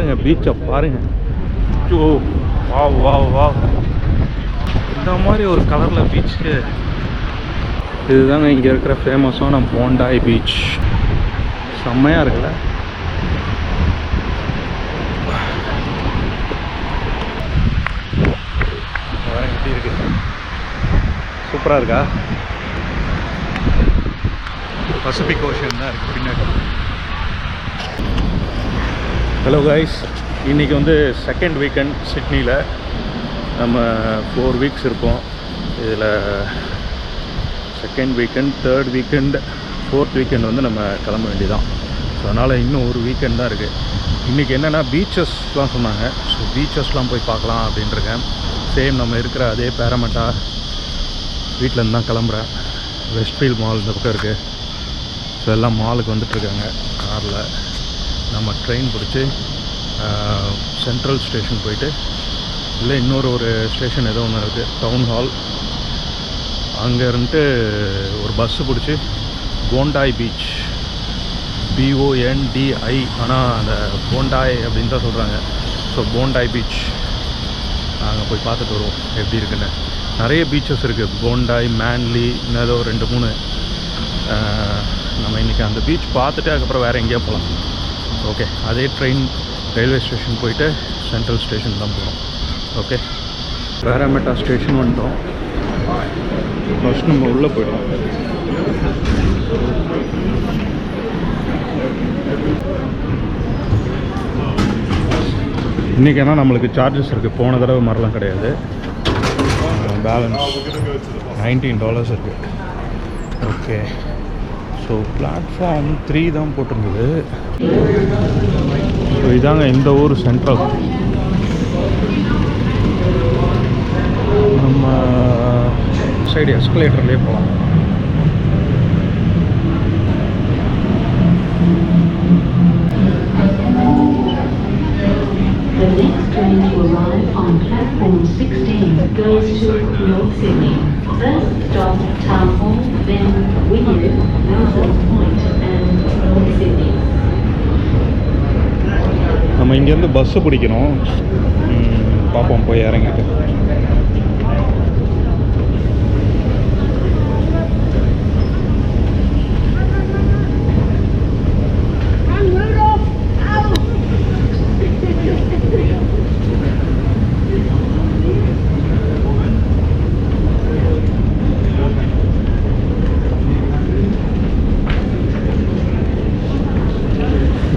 பாருங்கள் பீச்சை பாருங்கள் ஓ வா வா வா இந்த மாதிரி ஒரு கலரில் பீச்சு இதுதாங்க இங்கே இருக்கிற ஃபேமஸான போண்டாய் பீச் செம்மையாக இருக்குல்ல? எப்படி இருக்கு. சூப்பராக இருக்கா? பசிபிக் ஓஷன் தான் இருக்குது பின்னாடி. ஹலோ கைஸ் இன்றைக்கி வந்து செகண்ட் வீக்கெண்ட் சிட்னியில் நம்ம ஃபோர் வீக்ஸ் இருப்போம். இதில் second weekend third weekend fourth weekend வந்து நம்ம கிளம்ப வேண்டியதான் ஸோ அதனால் இன்னும் ஒரு வீக்கெண்ட் தான் இருக்குது இன்றைக்கி என்னென்னா பீச்சஸ்லாம் சொன்னாங்க. ஸோ பீச்சஸ்லாம் போய் பார்க்கலாம் அப்படின்ட்டுருக்கேன் சேம் நம்ம இருக்கிற அதே பேரமெட்டா வீட்டிலேருந்து தான் கிளம்புறேன். வெஸ்ட்ஃபீல்ட் மால் இந்த பக்கம் இருக்குது ஸோ எல்லாம் மாலுக்கு வந்துட்டுருக்காங்க. காரில் நம்ம ட்ரெயின் பிடிச்சி சென்ட்ரல் ஸ்டேஷன் போயிட்டு இல்லை இன்னொரு ஒரு ஸ்டேஷன் ஏதோ ஒன்று இருக்குது டவுன் ஹால் அங்கே இருந்துட்டு ஒரு பஸ்ஸு பிடிச்சி போண்டாய் பீச் பிஓஎன்டிஐ ஆனால் அந்த போண்டாய் அப்படின்னு தான் சொல்கிறாங்க ஸோ போண்டாய் பீச் நாங்கள் போய் பார்த்துட்டு வருவோம் எப்படி இருக்குன்னு. நிறைய பீச்சஸ் இருக்குது போண்டாய் மேன்லி இன்னும் ஏதோ ரெண்டு மூணு. நம்ம இன்றைக்கி அந்த பீச் பார்த்துட்டு அதுக்கப்புறம் வேறு எங்கேயோ போகலாம் ஓகே அதே ட்ரெயின் ரயில்வே ஸ்டேஷன் போயிட்டு சென்ட்ரல் ஸ்டேஷன் தான் போகிறோம் ஓகே. பேராமெட்டா ஸ்டேஷன் வந்துட்டோம். ஃபஸ்ட் நம்ம உள்ளே போயிடுவோம் இன்றைக்கி ஏன்னா நம்மளுக்கு சார்ஜஸ் இருக்குது போன தடவை மாதிரிலாம் கிடையாது. பேலன்ஸ் நைன்டீன் டாலர்ஸ் இருக்குது ஓகே ஸோ பிளாட்ஃபார்ம் த்ரீ தான் போட்டிருந்தது. ஸோ இதாங்க இந்த ஊர் சென்ட்ரல் நம்ம சைடு எஸ்கலேட்டர்லேயே போகலாம் The next train to arrive on platform 16 goes to North Sydney. First stop Town Hall, then Wynyard, Nelson Point and North Sydney. நம்ம இங்கேருந்து பஸ்ஸு பிடிக்கணும் பார்ப்போம் போய் இறங்கிட்டு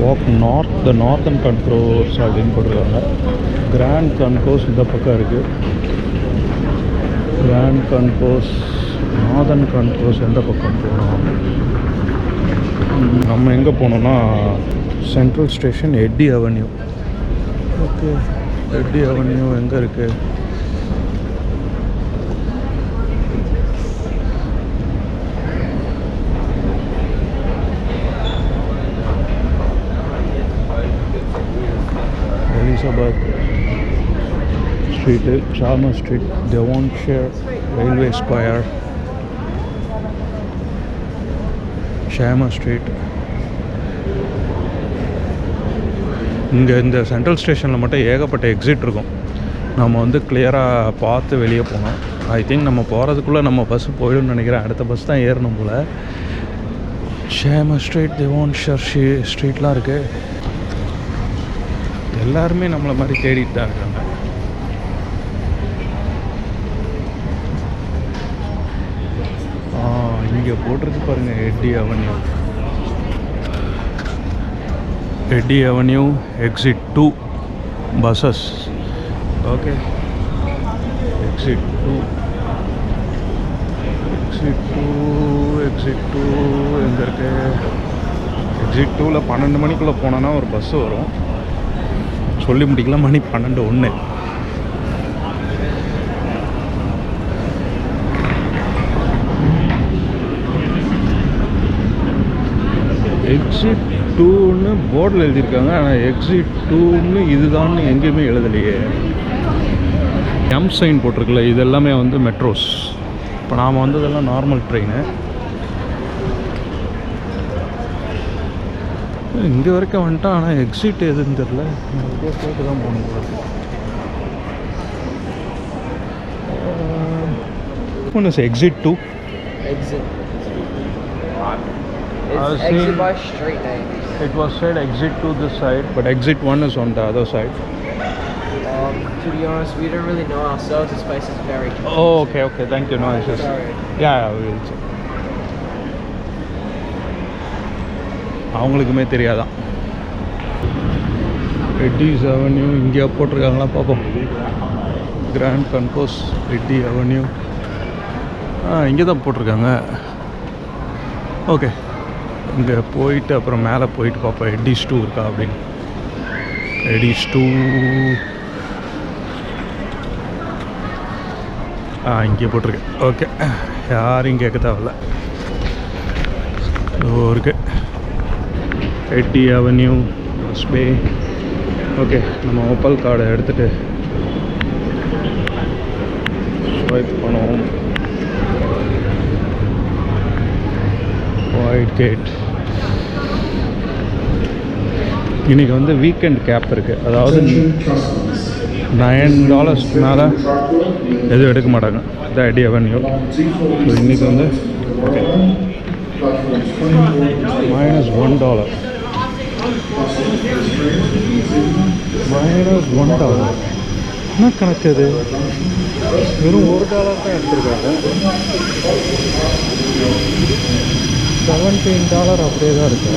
walk north the northern concourse அப்படின்னு போட்டிருக்காங்க கிராண்ட் கண்ட்ரோஸ் இந்த பக்கம் இருக்குது கிராண்ட் கண்ட்ரோஸ் நார்தன் கண்ட்ரோஸ் எந்த பக்கம் போகணும்? ம், நம்ம எங்கே போனோம்னா central station Eddy Avenue okay Eddy Avenue எங்கே இருக்குது street Chalmers Street Devonshire Railway Square Chalmers Street இங்கே இந்த சென்ட்ரல் ஸ்டேஷனில் மட்டும் ஏகப்பட்ட எக்ஸிட் இருக்கும். நம்ம வந்து கிளியராக பார்த்து வெளியே போகணும். ஐ திங்க் நம்ம போகிறதுக்குள்ளே நம்ம பஸ்ஸு போயிடும்னு நினைக்கிறேன். அடுத்த பஸ் தான் ஏறணும் போல். ஷேமர் ஸ்ட்ரீட் திவான்ஷர் ஷீ ஸ்ட்ரீட்லாம் இருக்குது எல்லாருமே நம்மளை மாதிரி தேடிட்டு தான் இருக்காங்க ஆ இங்கே போட்டிருக்கு பாருங்கள் Eddy Avenue Eddy Avenue exit two buses okay exit two exit two exit two எங்கே இருக்கு? எக்ஸிட் டூவில் பன்னெண்டு மணிக்குள்ளே போனோன்னா ஒரு பஸ்ஸு வரும். சொல்லி முடிக்கலாம் மணி பன்னெண்டு ஒன்று எக்ஸிட் டூன்னு போர்டில் எழுதியிருக்காங்க. ஆனால் எக்ஸிட் டூன்னு இதுதான்னு எங்கேயுமே எழுதலையே. எம் சைன் போட்டிருக்குல்ல இது எல்லாமே வந்து மெட்ரோஸ் இப்போ நாம் வந்ததெல்லாம் நார்மல் ட்ரெயின் இங்கே வரைக்கும் வந்துட்டான் ஆனால் எக்ஸிட் எதுன்னு தெரில போட்டு தான் போகணும் போல இருக்கு. Exit two exit 2. Exit. I was It's exit seeing- by street name. It was said exit to this side, but exit 1 is on the other side. Um, to be honest, we don't really know ourselves. This place is very confusing. Oh, okay, okay. Thank you. No, it's just. Yeah, yeah, we will check. அவங்களுக்குமே தெரியாதான் Reddy's avenue இங்கே போட்டிருக்காங்களா பார்ப்போம் grand concourse Eddy Avenue ஆ இங்கே தான் போட்டிருக்காங்க okay இங்கே போயிட்டு அப்புறம் மேலே போயிட்டு பார்ப்போம் எட்டிஸ் டூ இருக்கா? அப்படின்னு. எடிஸ் டூ. ஆ இங்கே போட்டிருக்கு ஓகே. யாரையும் கேட்க தேவையில்ல. இருக்கு. Eddy avenue bay. ஓகே நம்ம ஓப்பல் கார்டை எடுத்துகிட்டு ஸ்வைப் பண்ணுவோம். ஒயிட் கேட் இன்னைக்கு வந்து வீக்கெண்ட் கேப் இருக்குது அதாவது நயன் டாலர்ஸ் மேலே எதுவும் எடுக்க மாட்டாங்க. இந்த ஐடி அவென்யூ ஸோ இன்றைக்கி வந்து minus one dollar minus one dollar என்ன கணக்கு அது வெறும் ஒரு டாலர் தான் எடுத்துருக்காங்க. செவன்டீன் டாலர் அப்படியே தான் இருக்கு.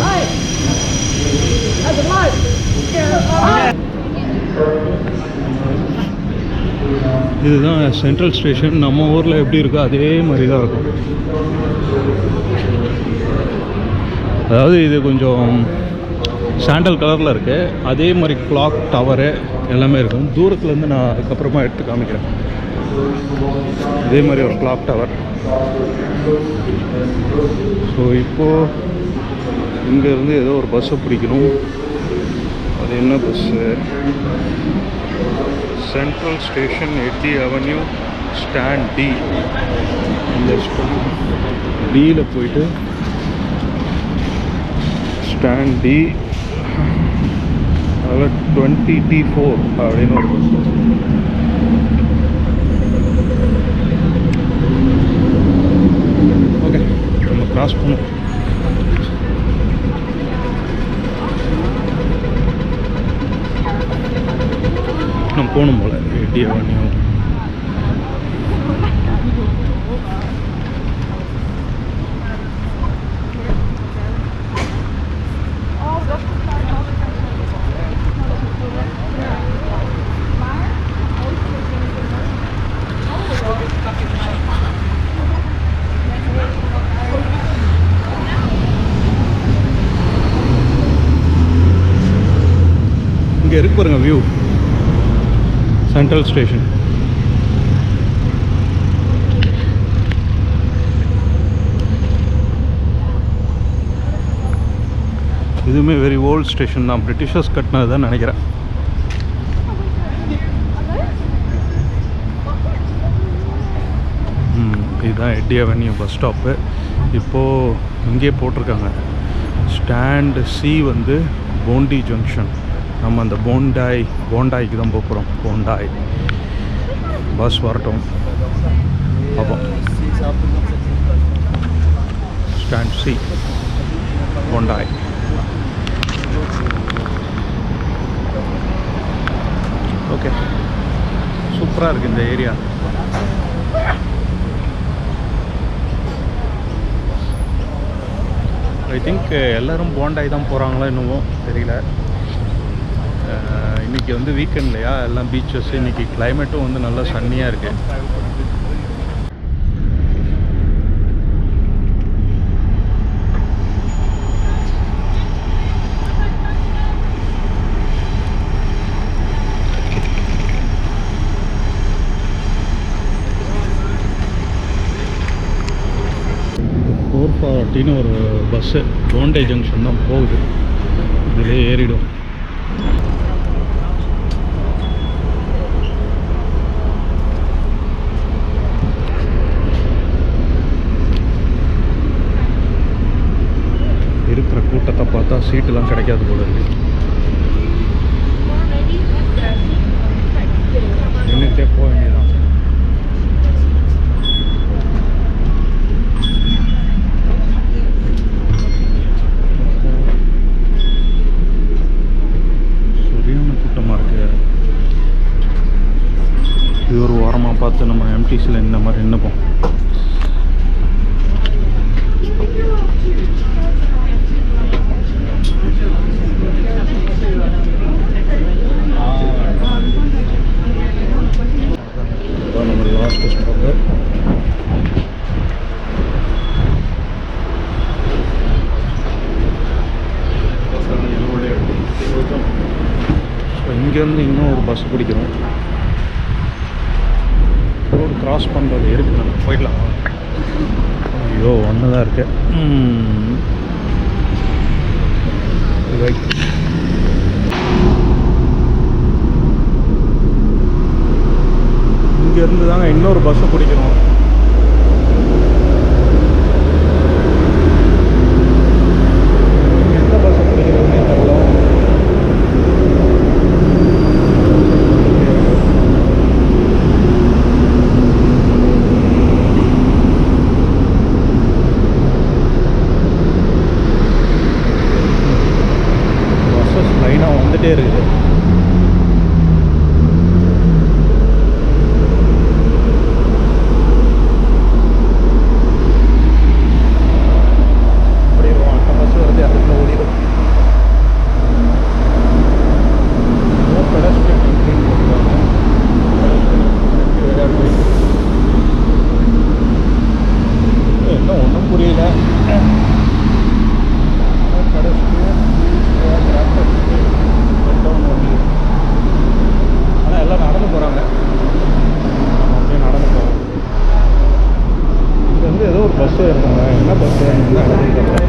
இதுதான் சென்ட்ரல் ஸ்டேஷன் நம்ம ஊரில் எப்படி இருக்கோ அதே மாதிரி தான் இருக்கும். அதாவது இது கொஞ்சம் சாண்டல் கலரில் இருக்குது அதே மாதிரி கிளாக் டவரு எல்லாமே இருக்கும். தூரத்துலேருந்து நான் அதுக்கப்புறமா எடுத்து காமிக்கிறேன். இதே மாதிரி ஒரு கிளாக் டவர் ஸோ இப்போது இங்கேருந்து ஏதோ ஒரு பஸ்ஸை பிடிக்கணும். அது என்ன bus central station Eddy Avenue stand D இந்த டியில் போயிட்டு ஸ்டாண்ட் டி அதில் டுவெண்ட்டி டி ஃபோர் அப்படின்னு ஒரு பஸ் ஓகே நம்ம கிராஸ் பண்ணும் நம்ம போகணும் போல எட்டி வண்டியும் இங்கே இருக்கு பாருங்க வியூ சென்ட்ரல் ஸ்டேஷன் இதுவுமே வெரி ஓல்ட் ஸ்டேஷன் தான். பிரிட்டிஷர்ஸ் கட்டினது தான் நினைக்கிறேன். இதுதான் எட்டி அவென்யூ பஸ் ஸ்டாப்பு இப்போது இங்கே போட்டிருக்காங்க. ஸ்டாண்டு சி வந்து போண்டி ஜங்ஷன் நம்ம அந்த போண்டாய் போண்டாய்க்கு தான் போகிறோம் போண்டாய் பஸ் வரட்டும். பார்ப்போம் ஸ்டாண்ட் சி போண்டாய் ஓகே சூப்பராக இருக்குது இந்த ஏரியா ஐ திங்க் எல்லோரும் போண்டாய் தான் போகிறாங்களோ என்னவோ தெரியல. இன்னைக்கு வந்து வீக்கெண்ட் இல்லையா? எல்லாம் பீச்சஸ் இன்னைக்கு கிளைமேட்டும் வந்து நல்லா சன்னியாக இருக்குது ஃபோர் ஃபார்ட்டின்னு ஒரு பஸ்ஸு போண்டே ஜங்ஷன் தான் போகுது. இதிலே ஏறிடும் இருக்கிற கூட்டத்தை பார்த்தா சீட்டுலாம் கிடைக்காது போல இருக்கு. நின்றுட்டே போக வேண்டியதான் சரியான கூட்டமாக இருக்கு. இது ஒரு வாரமாக பார்த்து நம்ம எம்டிசியில் இந்த மாதிரி நின்றுப்போம் அதான் நம்ம லாஸ்ட் ஸ்டாப்பு ஸோ இங்கேருந்து இன்னும் ஒரு பஸ் பிடிக்கிறோம் ரோடு கிராஸ் பண்ணுறது இருக்கு நம்ம போயிடலாம் ஐயோ ஒன்று தான் இருக்கு ம். Right. இங்கேருந்து தாங்க இன்னொரு பஸ்ஸை பிடிக்கணும் எந்த பஸ்ஸை பிடிக்கிறதுனே தெரியல பஸ்ஸஸ் லைனாக வந்துட்டே இருக்குது அப்படியே அடுத்த பஸ் வருது அதுக்குள்ள ஓடிடும் No pedestrian entry ன்னு போட்டிருக்காங்க. Pedestrian entry விளையாட்டு போயிட்டு. என்ன ஒன்றும் புரியல ஆனால் எல்லாம் நடந்து போகிறாங்க அப்படியே நடந்து போகிறோம் இங்க வந்து ஏதோ ஒரு பஸ் இருக்குங்க என்ன பஸ் என்ன இடம்னு தெரியல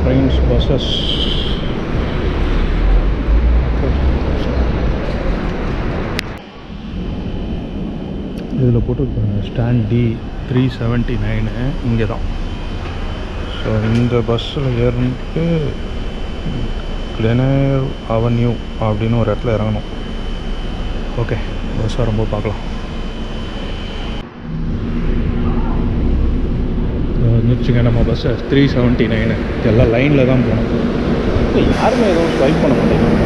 ட்ரெயின்ஸ் பஸ்ஸஸ் இதில் போட்டுருக்காங்க stand T three seventy nine இங்கே தான். ஸோ இந்த பஸ்ஸில் ஏறிட்டு கிளெனர் அவென்யூ அப்படின்னு ஒரு இடத்துல இறங்கணும். ஓகே பஸ் வரும்போது பார்க்கலாம். வந்துச்சுங்க நம்ம பஸ்ஸு த்ரீ செவன்ட்டி நைனு எல்லாம் லைனில் தான் போகணும். யாருமே எதுவும் ஸ்வைப் பண்ண மாட்டேங்கிறாங்க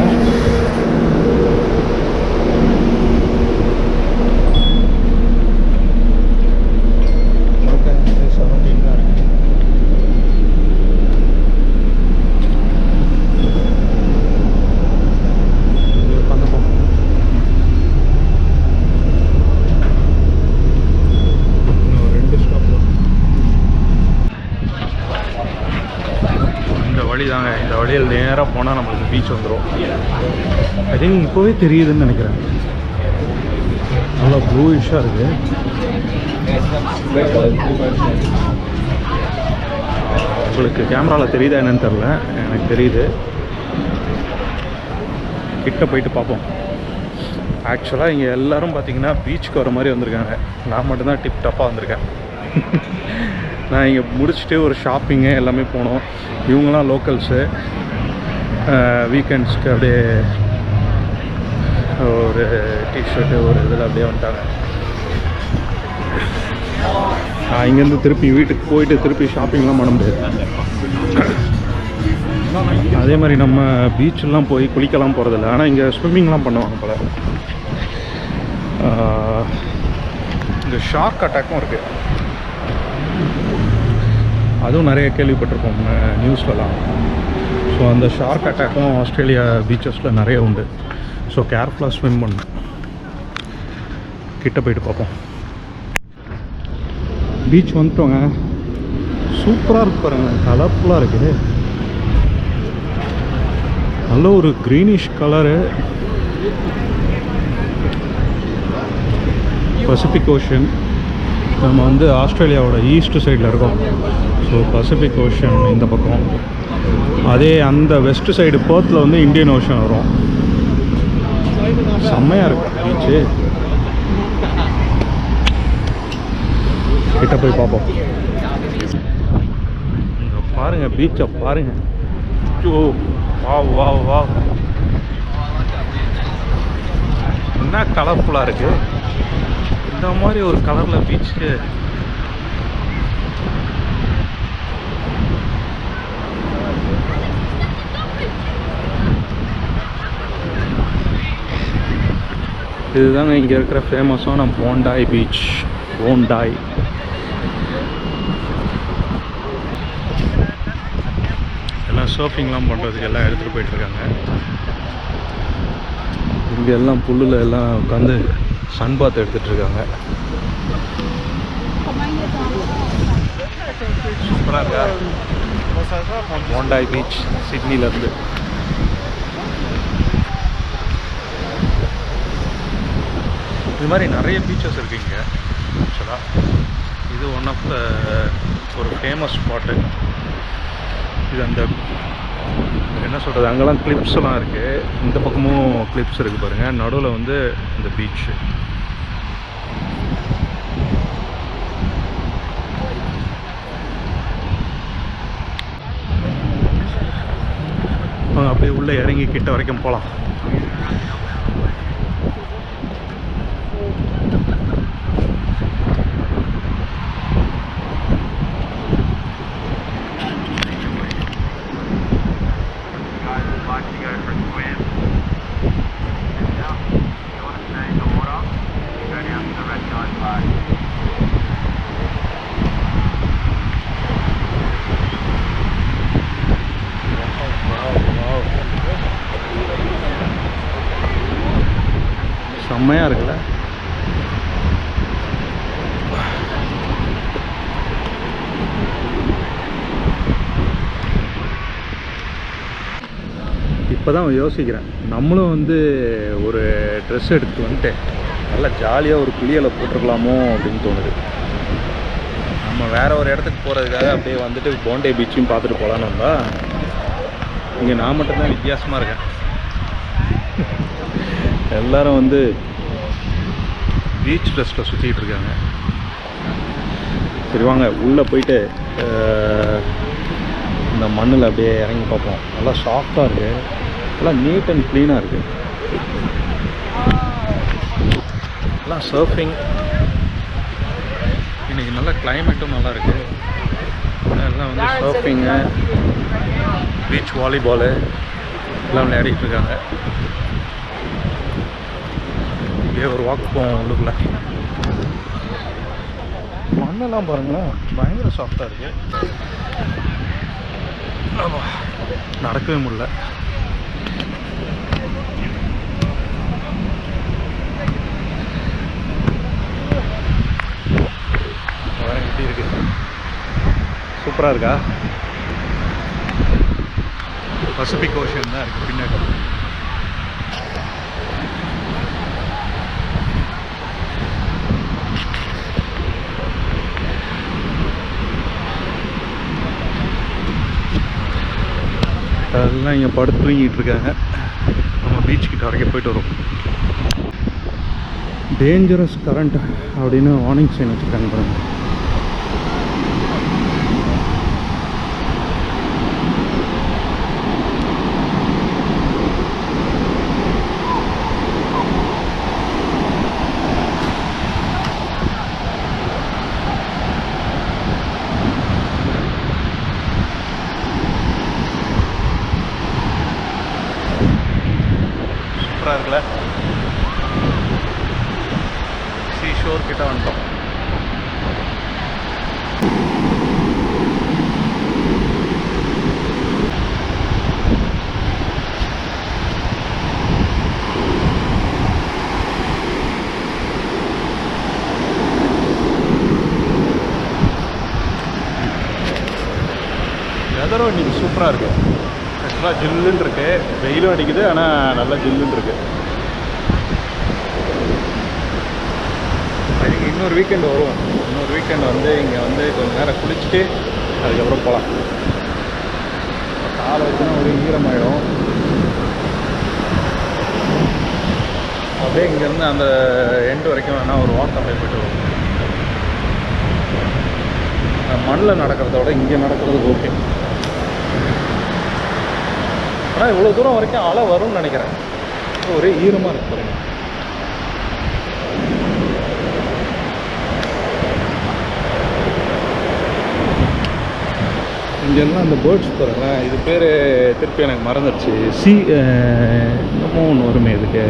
ஓகே செவன்டீன் தான் இருக்கு இங்க உட்காந்துப்போம் இன்னும் ரெண்டு ஸ்டாப் இந்த வழி தாங்க இந்த வழியில் நேராக போனால் நம்மளுக்கு வந்துடும் ஐ திங்க் இப்போவே தெரியுதுன்னு நினைக்கிறேன். நல்லா ப்ளூயிஷாக இருக்குது உங்களுக்கு கேமராவில் தெரியுதா என்னன்னு தெரில எனக்கு தெரியுது. கிட்ட போயிட்டு பார்ப்போம். ஆக்சுவலாக இங்கே எல்லோரும் பார்த்தீங்கன்னா பீச்சுக்கு வர மாதிரி வந்திருக்காங்க. நான் மட்டும்தான் டிப் டாப்பாக வந்திருக்கேன். நான் இங்கே முடிச்சுட்டு ஒரு ஷாப்பிங்கு எல்லாமே போனோம். இவங்களாம் லோக்கல்ஸு வீக்கெண்ட்ஸ்க்கு அப்படியே ஒரு டிஷர்ட்டு ஒரு இதில் அப்படியே வந்துட்டாங்க. நான் இங்கேருந்து திருப்பி வீட்டுக்கு போயிட்டு திருப்பி ஷாப்பிங்லாம் பண்ண முடியாது. அதே மாதிரி நம்ம பீச்செல்லாம் போய் குளிக்கலாம் போகிறதில்ல ஆனால் இங்கே ஸ்விம்மிங்லாம் பண்ணுவாங்க போல. இந்த ஷார்க் அட்டாக்கும் இருக்குது அதுவும் நிறைய கேள்விப்பட்டிருக்கோம் நியூஸ்லலாம் ஸோ அந்த ஷார்க் அட்டாக்கும் ஆஸ்திரேலியா பீச்சஸில் நிறைய உண்டு. ஸோ கேர்ஃபுல்லாக ஸ்விம் பண்ணணும் கிட்ட போயிட்டு பார்ப்போம் பீச் வந்துட்டோங்க. சூப்பராக இருக்கு பாருங்க. கலர்ஃபுல்லாக இருக்குது நல்ல ஒரு க்ரீனிஷ் கலரு பசிபிக் ஓஷன் நம்ம வந்து ஆஸ்திரேலியாவோட ஈஸ்ட் சைடில் இருக்கோம். ஸோ பசிபிக் ஓஷன் இந்த பக்கம். அதே அந்த வெஸ்ட் சைடு போர்த்தில் வந்து இந்தியன் ஓஷன் வரும். செம்மையாக இருக்கும் பீச்சு கிட்ட போய் பார்ப்போம் இங்க பாருங்க பீச்சை பாருங்க. ஓ வா வா வா. என்ன கலர்ஃபுல்லாக இருக்குது இந்த மாதிரி ஒரு கலரில் பீச்சு இதுதாங்க இங்கே இருக்கிற ஃபேமஸான போண்டாய் பீச் போண்டாய் எல்லாம் சர்ஃபிங்லாம் பண்ணுறதுக்கு எல்லாம் எடுத்துகிட்டு போயிட்டுருக்காங்க. இங்கே எல்லாம் புல்லில் எல்லாம் உட்காந்து சன் பாத் எடுத்துகிட்டு இருக்காங்க சூப்பராக இருக்கா போண்டாய் பீச் சிட்னிலேருந்து இது மாதிரி நிறைய பீச்சஸ் இருக்குது இங்கே ஆக்சுவலாக இது ஒன் ஆஃப் த ஒரு ஃபேமஸ் ஸ்பாட்டு இது அந்த என்ன சொல்கிறது அங்கெல்லாம் கிளிப்ஸ்லாம் எல்லாம் இருக்குது இந்த பக்கமும் கிளிப்ஸ் இருக்குது பாருங்கள் நடுவில் வந்து இந்த பீச்சு அப்படியே உள்ளே இறங்கி கிட்ட வரைக்கும் போகலாம் இப்போ தான் யோசிக்கிறேன். நம்மளும் வந்து ஒரு ட்ரெஸ் எடுத்து வந்துட்டு நல்லா ஜாலியாக ஒரு குளியலை போட்டிருக்கலாமோ அப்படின்னு தோணுது. நம்ம வேற ஒரு இடத்துக்கு போகிறதுக்காக அப்படியே வந்துட்டு போண்டே பீச்சும் பார்த்துட்டு போகலான்னு வந்தால் இங்கே நான் மட்டும்தான் வித்தியாசமாக இருக்கேன். எல்லாரும் வந்து பீச் ட்ரெஸ்ஸில் சுற்றிக்கிட்டு இருக்காங்க. சரி வாங்க உள்ளே போயிட்டு இந்த மண்ணில் அப்படியே இறங்கி பார்ப்போம். நல்லா சாஃப்டாக இருக்குது எல்லாம் நீட் அண்ட் க்ளீனாக இருக்குது எல்லாம் சர்ஃபிங் இன்னைக்கு நல்ல கிளைமேட்டும் நல்லா இருக்குது எல்லாம் வந்து சர்ஃபிங்கு பீச் வாலிபாலு எல்லாம் விளையாடிட்டு இருக்காங்க. இங்கே ஒரு வாக் போவோம் உள்ளுக்குள்ள. மண்ணெல்லாம் பாருங்களேன் பயங்கர சாஃப்டாக இருக்குது நடக்கவே முடியல பாருங்க எப்படி இருக்கு? சூப்பராக இருக்கா? பசிபிக் ஓஷன் தான் இருக்கு பின்னாடி. அதெல்லாம் இங்கே படுத்து தூங்கிட்டு இருக்காங்க. நம்ம பீச் கிட்ட வரைக்கும் போயிட்டு வரும் டேஞ்சரஸ் கரண்ட் அப்படின்னு வார்னிங் சைன் வச்சுருக்காங்க பாருங்கள் சூப்பராக இருக்குல்ல சீ ஷோர் கிட்ட வந்துட்டோம் வெதரும் சூப்பராக இருக்குது ஆக்சுவலாக ஜில்லுன்னு இருக்கு. வெயிலும் அடிக்குது ஆனால் நல்லா ஜில்லுன்னு இருக்குது அதுக்கு இன்னொரு வீக்கெண்ட் வரும். இன்னொரு வீக்கெண்ட் வந்து இங்கே வந்து கொஞ்சம் நேரம் குளிச்சுட்டு அதுக்கப்புறம் போகலாம் காலை வச்சுன்னா ஒரு ஈரமாயிடும். அப்படியே இங்கேருந்து அந்த எண்டு வரைக்கும் வேணால் ஒரு வாக் அப்படியே போயிட்டு வருவோம். மண்ணில் நடக்கிறத விட இங்கே நடக்கிறது ஓகே ஆனால் இவ்வளோ தூரம் வரைக்கும் அலை வரும்னு நினைக்கிறேன். ஒரே ஈரமாக இருக்கு பாருங்க. இங்கெல்லாம் அந்த பேர்ட்ஸ் பாருங்களேன் இது பேர் திருப்பி எனக்கு மறந்துடுச்சு. சி இன்னமும் ஒன்று வருமே இதுக்கு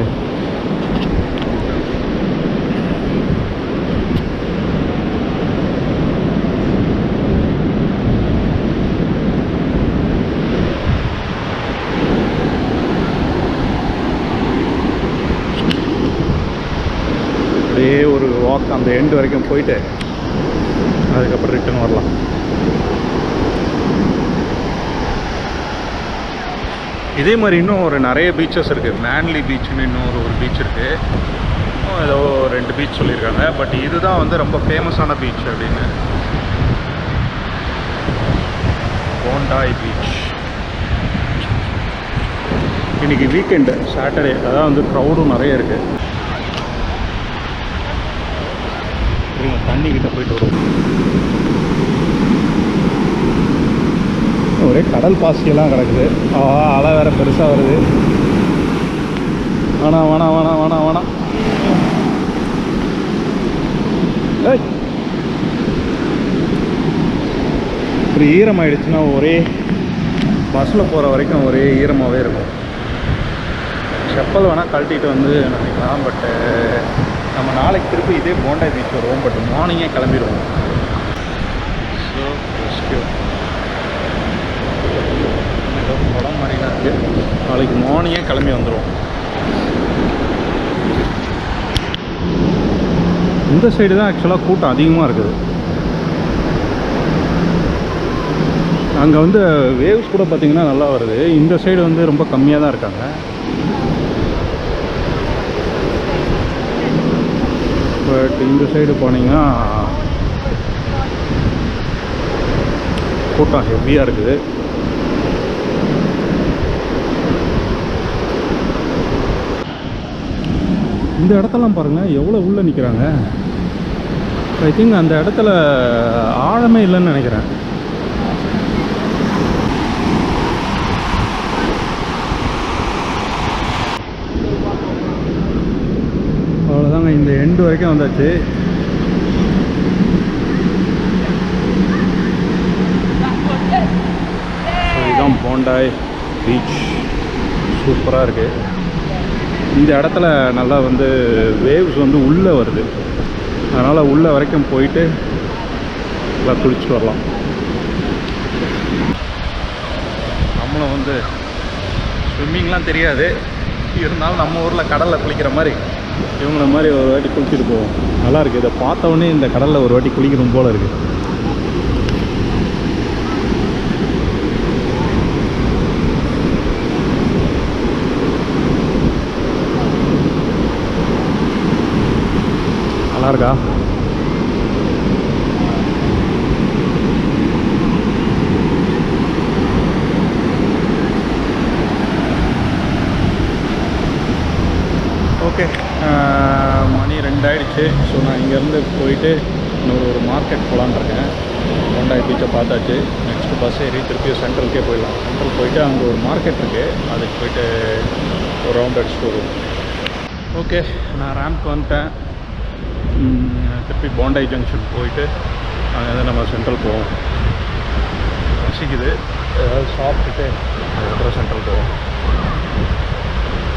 அப்படியே ஒரு வாக் அந்த எண்டு வரைக்கும் போயிட்டு அதுக்கப்புறம் ரிட்டர்ன் வரலாம். இதே மாதிரி இன்னும் ஒரு நிறைய பீச்சஸ் இருக்குது மேன்லி பீச்னு இன்னும் ஒரு ஒரு பீச் இருக்குது ஏதோ ரெண்டு பீச் சொல்லியிருக்காங்க. பட் இதுதான் வந்து ரொம்ப ஃபேமஸான பீச் அப்படின்னு. போண்டாய் பீச் இன்னைக்கு வீக்கெண்டு சாட்டர்டே அதான் வந்து க்ரௌடும் நிறைய இருக்குது தண்ணி கிட்ட போயிட்டு வருவோம். ஒரே கடல் பாசியெல்லாம் கிடக்குது. ஆ அலை வேற பெருசாக வருது. வேணாம் வேணாம் வேணாம் வேணாம் வேணாம். ஏய்! இப்படி ஈரமாயிடுச்சுன்னா ஒரே பஸ்ஸில் போகிற வரைக்கும் ஒரே ஈரமாகவே இருக்கும். செப்பல் வேணால் கழட்டிட்டு வந்து நினைக்கலாம் பட்டு நம்ம நாளைக்கு திருப்பி இதே போண்டா பீச் வருவோம் பட் மார்னிங்கே கிளம்பிடுவோம். ஸோ படம் மாதிரிலாம் இருக்குது நாளைக்கு மார்னிங்கே கிளம்பி வந்துடுவோம் இந்த சைடு தான் ஆக்சுவலாக கூட்டம் அதிகமாக இருக்குது. அங்கே வந்து வேவ்ஸ் கூட பார்த்திங்கன்னா நல்லா வருது. இந்த சைடு வந்து ரொம்ப கம்மியாக தான் இருக்காங்க. பட் இந்த சைடு போனீங்கன்னா கூட்டம் ஹெவியாக இருக்குது. இந்த இடத்தெல்லாம் பாருங்கள் எவ்வளோ உள்ளே நிற்கிறாங்க ஐ திங்க் அந்த இடத்துல ஆழமே இல்லைன்னு நினைக்கிறேன். ரெண்டு எண்டு வரைக்கும் வந்தாச்சு. இதுதான் போண்டாய் பீச் சூப்பராக இருக்குது இந்த இடத்துல நல்லா வந்து வேவ்ஸ் வந்து உள்ளே வருது. அதனால் உள்ளே வரைக்கும் போயிட்டு நல்லா குளிச்சுட்டு வரலாம். நம்மளும் வந்து ஸ்விம்மிங்லாம் தெரியாது. இருந்தாலும் நம்ம ஊரில் கடலில் குளிக்கிற மாதிரி இவங்கள மாதிரி ஒரு வாட்டி குளிச்சுட்டு போவோம். நல்லா இருக்குது இதை பார்த்த உடனே இந்த கடலில் ஒரு வாட்டி குளிக்கணும் போல இருக்குது நல்லா இருக்கா ஓகே மணி ரெண்டாயிடுச்சு. ஸோ நான் இங்கேருந்து போயிட்டு இன்னொரு ஒரு மார்க்கெட் போகலான்னு இருக்கேன். ஹோண்டாய் பீச்சை பார்த்தாச்சு. நெக்ஸ்ட் பஸ் ஏறி திருப்பியும் சென்ட்ரலுக்கே போயிடலாம். சென்ட்ரல் போயிட்டு அங்கே ஒரு மார்க்கெட் இருக்குது அதுக்கு போயிட்டு ஒரு ரவுண்ட் அடிச்சுட்டு வருவோம். ஓகே நான் ரேம்க்கு வந்துட்டேன். திருப்பி போண்டாய் ஜங்ஷன் போயிட்டு அங்கேருந்து நம்ம சென்ட்ரல் போவோம். பசிக்குது. ஏதாவது சாப்பிட்டுட்டு அதுக்கப்புறம் சென்ட்ரல் போவோம்.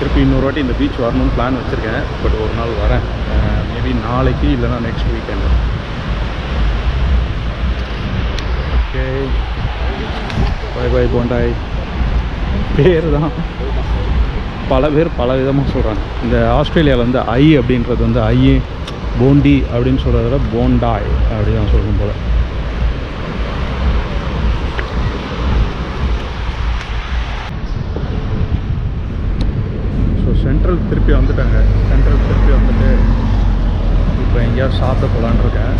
திருப்பி இன்னொரு வாட்டி இந்த பீச் வரணும்னு பிளான் வச்சுருக்கேன். பட் ஒரு நாள் வரேன். Uh, மேபி நாளைக்கு இல்லைனா next weekend okay bye bye Bondi பேர் தான் பல பேர் பல விதமாக சொல்கிறாங்க இந்த ஆஸ்திரேலியாவில் வந்து ஐ அப்படின்றது வந்து ஐ போண்டி அப்படின்னு சொல்கிறத விட போண்டாய் அப்படி தான் சொல்லணும் போல் ஸோ சென்ட்ரல் திருப்பி வந்துட்டாங்க சென்ட்ரல் திருப்பி வந்துட்டு இப்போ எங்கேயாவது சாப்பிட போகலான்னு இருக்கேன்.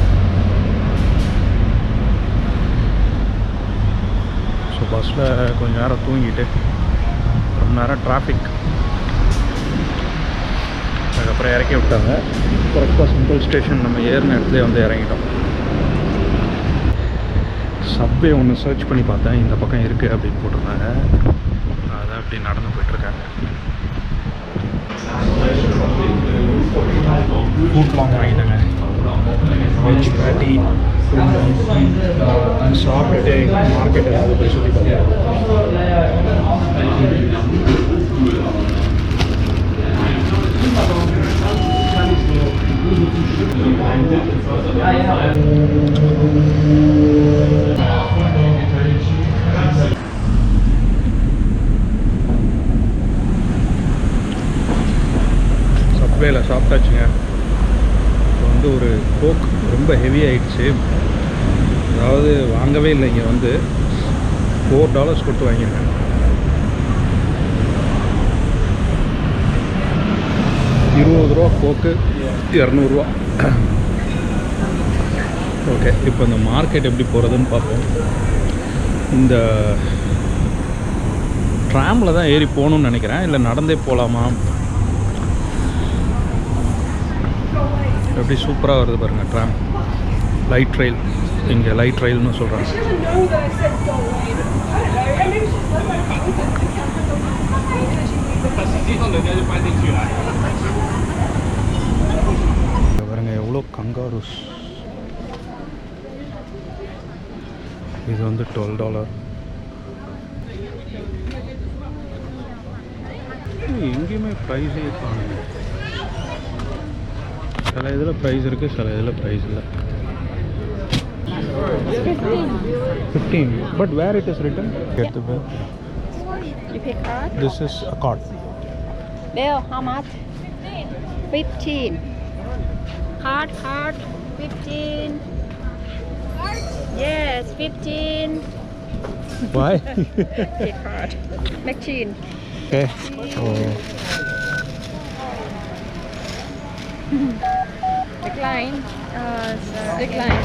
ஸோ பஸ்ஸில் கொஞ்ச நேரம் தூங்கிட்டு ரொம்ப நேரம் டிராஃபிக் அதுக்கப்புறம் இறக்கி விட்டாங்க. கரெக்டாக சென்ட்ரல் ஸ்டேஷன் நம்ம ஏறின இடத்துல வந்து இறங்கிட்டோம். சப்வே ஒன்று சர்ச் பண்ணி பார்த்தேன். இந்த பக்கம் இருக்குது அப்படின்னு போட்டிருந்தாங்க. அதான் அப்படி நடந்து போயிட்டுருக்காங்க ஃபுட்லாம் வாங்கிட்டாங்க வெஜ் பேட்டி சாப்பிட்டுட்டு மார்க்கெட் ஏதாவது போய் சுற்றி பார்த்தேன் சப்வேல சாப்பிட்டாச்சுங்க. இப்போ வந்து ஒரு கோக் ரொம்ப ஹெவி ஆயிடுச்சு. அதாவது வாங்கவே இல்லை இங்கே வந்து. ஃபோர் டாலர்ஸ் கொடுத்து வாங்கியிருக்கேன். இருபது ரூபா கோக்கு இரநூறுவா. ஓகே இப்போ இந்த மார்க்கெட் எப்படி போகிறதுன்னு பார்ப்போம். இந்த ட்ராமில் தான் ஏறி போகணும்னு நினைக்கிறேன். இல்லை நடந்தே போகலாமா? எப்படி சூப்பராக வருது பாருங்கள் ட்ராம் லைட் ரயில் இங்கே லைட் ரயில்னு சொல்கிறாங்க பாருங்க எவ்வளோ கங்காரூஸ் இது வந்து டுவெல் டாலர் எங்கேயுமே ப்ரைஸே காணுங்க சில இதில் ப்ரைஸ் இருக்குது சில இதில் ப்ரைஸ் இல்லை fifteen but where it is written எடுத்து You pick card? This is a card Bill, how much? 15. Card, card, 15. Yes, 15. பாய் Pick card. Machine. Okay oh Decline. Uh, so- decline.